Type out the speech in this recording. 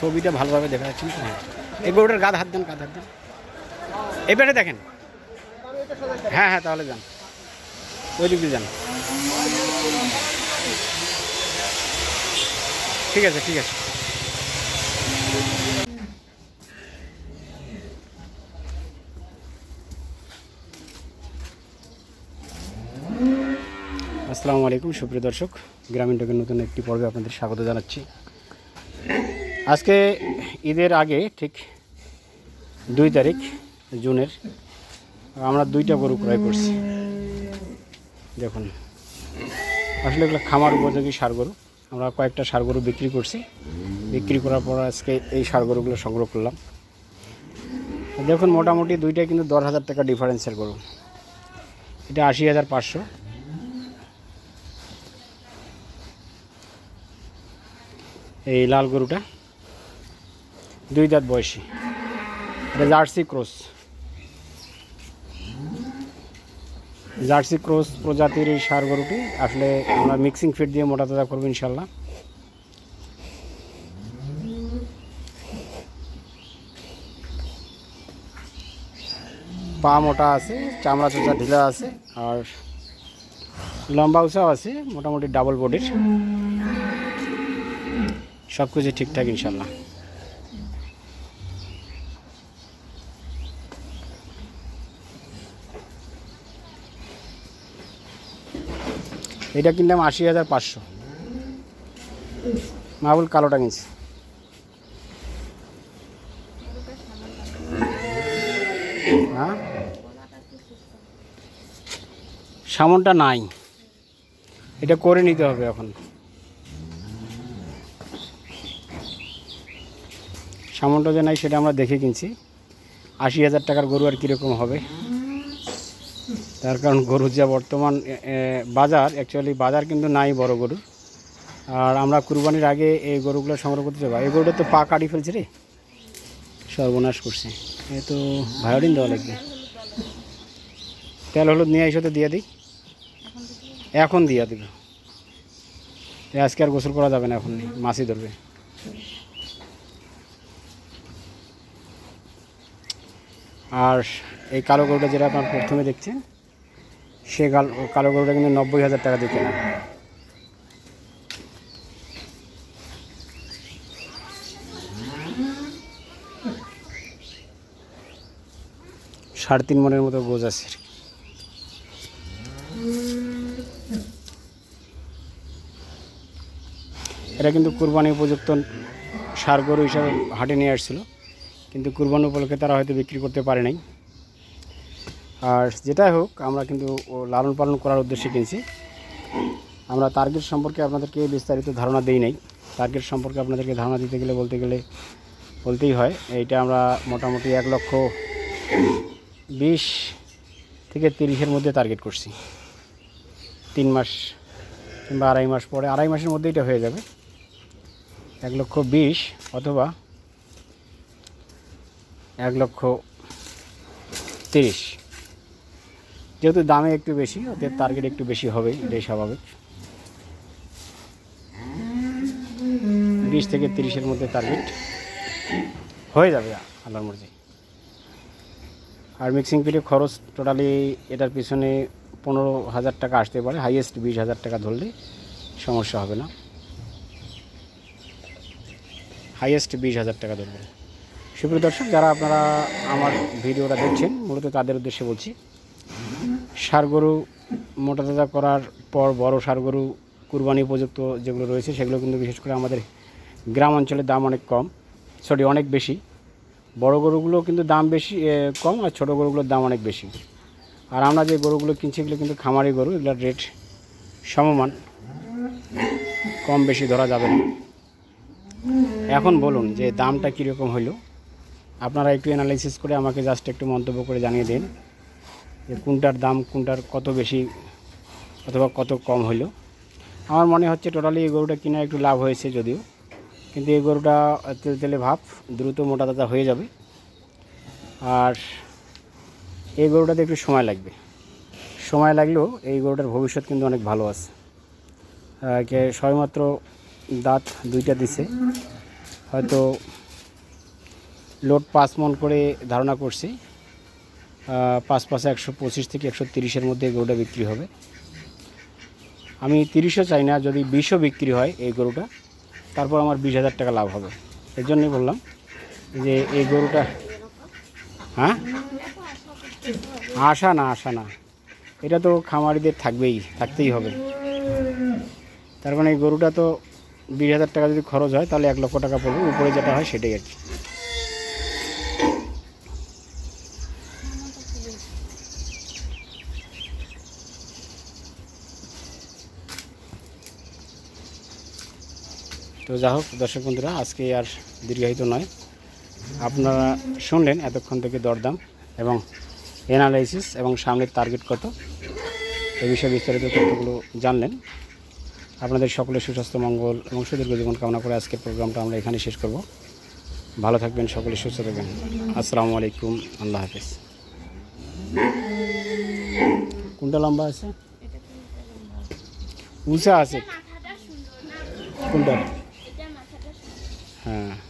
ছবিটা ভালোভাবে দেখা যাচ্ছে না এবার গরুটার গাদ হাত দেন গাদ হাত দেন। এবারে দেখেন। হ্যাঁ হ্যাঁ তাহলে যান। ওই দিক যান। ঠিক আছে ঠিক আছে। আসসালামু আলাইকুম, সুপ্রিয় দর্শক। গ্রামীণ টকের নতুন একটি পর্বে আপনাদের স্বাগত জানাচ্ছি। আজকে ঈদের আগে ঠিক দুই তারিখ জুনের, আমরা দুইটা গরু ক্রয় করছি। দেখুন, আসলে এগুলো খামার উপযোগী সার গরু। আমরা কয়েকটা সার গরু বিক্রি করছি। বিক্রি করার পর আজকে এই সার গরুগুলো সংগ্রহ করলাম। দেখুন, মোটামুটি দুইটাই কিন্তু দশ হাজার টাকা ডিফারেন্সের গরু। এটা আশি হাজার পাঁচশো। এই লাল গরুটা। দুই দাঁত বয়সী। এটা জার্সি ক্রস। জার্সি ক্রস প্রজাতির এই সার গরুটি, আসলে আমরা মিক্সিং ফিড দিয়ে মোটা তাজা করব ইনশাল্লাহ পা মোটা আছে, চামড়া চোচা ঢিলা আছে, আর লম্বা উঁচাও আছে, মোটামুটি ডাবল বডির সব কিছু ঠিকঠাক ইনশাল্লাহ। এটা কিনলাম আশি হাজার পাঁচশো। মাহবুল কালোটা কিনছি হ্যাঁ? সামনটা নাই। এটা করে নিতে হবে এখন। সামনটা যে নাই সেটা আমরা দেখে কিনছি। আশি হাজার টাকার গরু আর কীরকম হবে? তার কারণ গরুর যা বর্তমান বাজার অ্যাকচুয়ালি বাজার কিন্তু নাই বড় গরু। আর আমরা কুরবানির আগে এই গরুগুলো সংগ্রহ করতে যাব। এই গরুটা তো পা কাটি ফেলছে রে। সর্বনাশ করছে। এ তো ভায়োলিন দেওয়া লাগবে। তেল, হলুদ নিয়ে এসে তো দিয়ে দিই। এখন দিয়ে দিল আজকে আর গোসল করা যাবে না, এখন মাছি ধরবে। আর এই কালো গরুটা যেটা আপনার প্রথমে দেখছেন, সে কালো গরুটা কিন্তু নব্বই হাজার টাকা দিয়ে কেনা সাড়ে তিন মনের মতো গোজ আছে। এটা কিন্তু কুরবানি উপযুক্ত সার গরু হিসাবে হাটে নিয়ে আসছিল কিন্তু কুরবানি উপলক্ষে তারা হয়তো বিক্রি করতে পারে নাই। আর যেটাই হোক, আমরা কিন্তু ও লালন পালন করার উদ্দেশ্যে কিনছি। আমরা টার্গেট সম্পর্কে আপনাদেরকে বিস্তারিত ধারণা দেই নাই। টার্গেট সম্পর্কে আপনাদেরকে ধারণা দিতে গেলে, বলতে গেলে বলতেই হয়, এইটা আমরা মোটামুটি এক লক্ষ বিশ থেকে তিরিশের মধ্যে টার্গেট করছি। তিন মাস কিংবা আড়াই মাস পরে, আড়াই মাসের মধ্যে এটা হয়ে যাবে। এক লক্ষ বিশ অথবা এক লক্ষ তিরিশ। যেহেতু দামে একটু বেশি, ওদের টার্গেট একটু বেশি হবে এটাই স্বাভাবিক বিশ থেকে তিরিশের মধ্যে টার্গেট হয়ে যাবে, আল্লাহর মর্জি। আর মিক্সিং ফিটে খরচ টোটালি এটার পিছনে পনেরো হাজার টাকা আসতে পারে হাইয়েস্ট বিশ হাজার টাকা ধরলে সমস্যা হবে না। হাইয়েস্ট বিশ হাজার টাকা ধরবে। সুপ্রিয় দর্শক, যারা আপনারা আমার ভিডিওটা দেখছেন, মূলত তাদের উদ্দেশ্যে বলছি সার গরু মোটা তাজা করার পর বড় সার গরু কুরবানি উপযুক্ত যেগুলো রয়েছে, সেগুলো কিন্তু বিশেষ করে আমাদের গ্রাম অঞ্চলে দাম অনেক কম সরি অনেক বেশি। বড় গরুগুলো কিন্তু দাম বেশি কম, আর ছোটো গরুগুলোর দাম অনেক বেশি। আর আমরা যে গরুগুলো কিনছি, এগুলো কিন্তু খামারি গরু, এগুলোর রেট সমমান। কম বেশি ধরা যাবে না। এখন বলুন যে দামটা কীরকম হলো? আপনারা একটু অ্যানালাইসিস করে আমাকে জাস্ট একটু মন্তব্য করে জানিয়ে দিন যে কোনটার দাম, কোনটার কত বেশি অথবা কত কম হলো আমার মনে হচ্ছে টোটালি এই গরুটা কিনা একটু লাভ হয়েছে যদিও, কিন্তু এই গরুটা তেল তেলে ভাব, দ্রুত মোটা তাজা হয়ে যাবে। আর এই গরুটাতে একটু সময় লাগবে। সময় লাগলেও এই গরুটার ভবিষ্যৎ কিন্তু অনেক ভালো আছে। সবেমাত্র দাঁত দুইটা দিছে। হয়তো লোড পাঁচ মন করে ধারণা করছি পাঁচ পাঁচে একশো পঁচিশ থেকে একশো তিরিশের মধ্যে গরুটা বিক্রি হবে। আমি তিরিশও চাই না, যদি বিশও বিক্রি হয় এই গরুটা, তারপর আমার বিশ হাজার টাকা লাভ হবে। এর জন্যই বললাম যে এই গরুটা হ্যাঁ? আশা না আশা না। এটা তো খামারিদের থাকবেই, থাকতেই হবে। তার মানে এই গরুটা তো বিশ হাজার টাকা যদি খরচ হয়, তাহলে এক লক্ষ টাকা পড়বে, উপরে যেটা হয় সেটাই আর কি। তো যা হোক, দর্শক বন্ধুরা, আজকে আর দীর্ঘায়িত নয়। আপনারা শুনলেন এতক্ষণ থেকে দরদাম এবং এনালাইসিস এবং সামনের টার্গেট কত, এ বিষয়ে বিস্তারিত তথ্যগুলো জানলেন। আপনাদের সকলের সুস্বাস্থ্য, মঙ্গল এবং সুদীর্ঘ জীবন কামনা করে আজকের প্রোগ্রামটা আমরা এখানে শেষ করব। ভালো থাকবেন, সকলে সুস্থ থাকবেন। আসসালামু আলাইকুম, আল্লাহ হাফিজ। কোনটা লম্বা আছে? উঁচা আছে। কোনটা? এটা মাথাটা সুন্দর হ্যাঁ